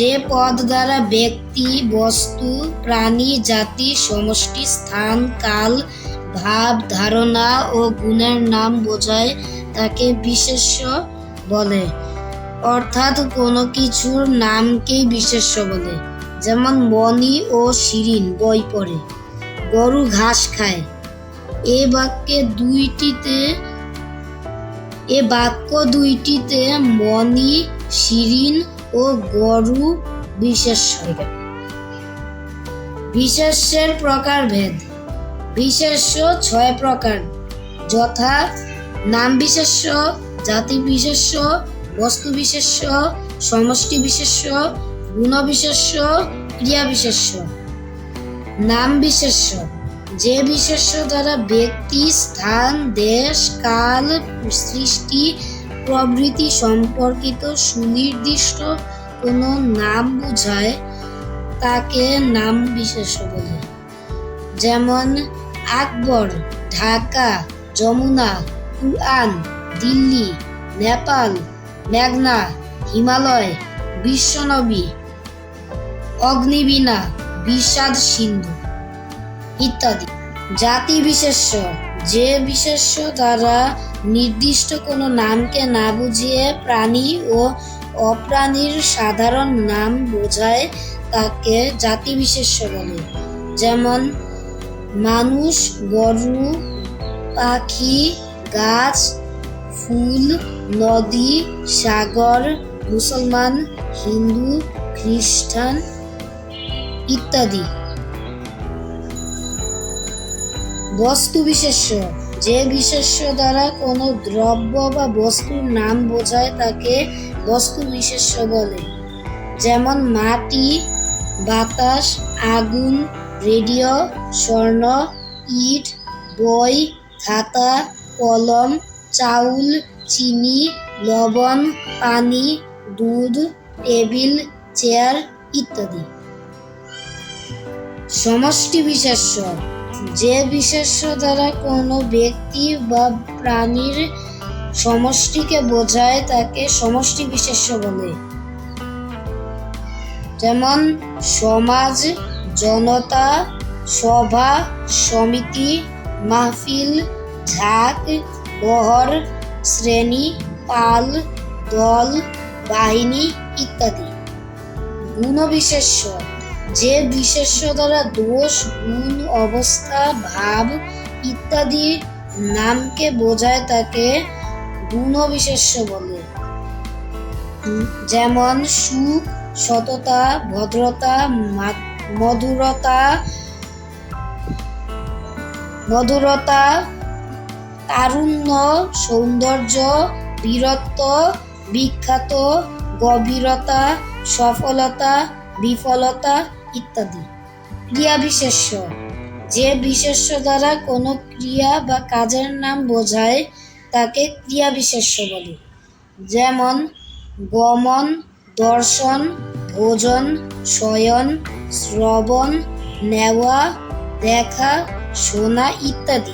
যে পদ দ্বারা ব্যক্তি, বস্তু, প্রাণী, জাতি, সমষ্টি, স্থান, কাল, ভাব, ধারণা ও গুণের নাম বোঝায়, তাকে বিশেষ্য বলে। অর্থাৎ কোনো কিছুর নামকেই বিশেষ্য বলে। যেমন মণি ও শিরিন, বই পড়ে। গরু ঘাস খায়। এ বাক্যে দুইটিতে, এ বাক্য দুইটিতে মণি, শিরিন ও গরু বিশেষ্য বিশেষ্যের প্রকারভেদ বিশেষ্য ছয় প্রকার। যথা নাম বিশেষ্য জাতি বিশেষ্য বস্তু বিশেষ্য সমষ্টি বিশেষ্য গুণ বিশেষ্য ক্রিয়া বিশেষ্য নাম বিশেষ্য যে বিশেষ্য দ্বারা ব্যক্তি, স্থান, দেশ, কাল, সৃষ্টি প্রভৃতি সম্পর্কিত সুনির্দিষ্ট কোনো নাম বোঝায়, তাকে নাম বিশেষ্য বলে যেমন, আকবর, ঢাকা, যমুনা, কুরআন, দিল্লি, নেপাল, মেঘনা, হিমালয়, বিশ্বনবী, অগ্নিবীণা, বিষাদ সিন্ধু ইত্যাদি। জাতি বিশেষ্য যে বিশেষ্য দ্বারা নির্দিষ্ট কোনো নামকে না বুঝিয়ে প্রাণী ও অপ্রাণীর সাধারণ নাম বোঝায় তাকে জাতি বিশেষ্য বলে। যেমন মানুষ, গরু, পাখি, গাছ, ফুল, নদী, সাগর, মুসলমান, হিন্দু, খ্রিস্টান ইত্যাদি। বস্তু বিশেষ্য, যে বিশেষ্য দ্বারা কোনো দ্রব্য বা বস্তুর নাম বোঝায় তাকে বস্তু বিশেষ্য বলে। যেমন মাটি, বাতাস, আগুন, রেডিও, স্বর্ণ, ইট, বই খাতা কলম, চাউল, চিনি, লবণ, পানি, দুধ, টেবিল, চেয়ার ইত্যাদি। সমষ্টি বিশেষ্য যে বিশেষ্য দ্বারা কোনো ব্যক্তি বা প্রাণীর সমষ্টিকে বোঝায়, তাকে সমষ্টি বিশেষ্য বলে। যেমন, সমাজ, জনতা, সভা, সমিতি, মাহফিল ঝাঁক বহর, শ্রেণি, পাল, দল, বাহিনী ইত্যাদি। গুণবিশেষ্য। যে বিশেষ্য দ্বারা দোষ, গুণ, অবস্থা, ভাব ইত্যাদি নামকে বোঝায় তাকে গুণবিশেষ্য বলে। যেমন সুখ, সততা, ভদ্রতা মধুরতা মধুরতা, তারুণ্য, সৌন্দর্য, বীরত্ব, বিখ্যাত, গভীরতা, সফলতা, বিফলতা ইত্যাদি। ক্রিয়া বিশেষ্য। যে বিশেষ্য দ্বারা কোনো ক্রিয়া বা কাজের নাম বোঝায়, তাকে ক্রিয়া বিশেষ্য বলে। যেমন, গমন, দর্শন, ভোজন, শয়ন, শ্রবণ, নেওয়া, দেখা, শোনা ইত্যাদি।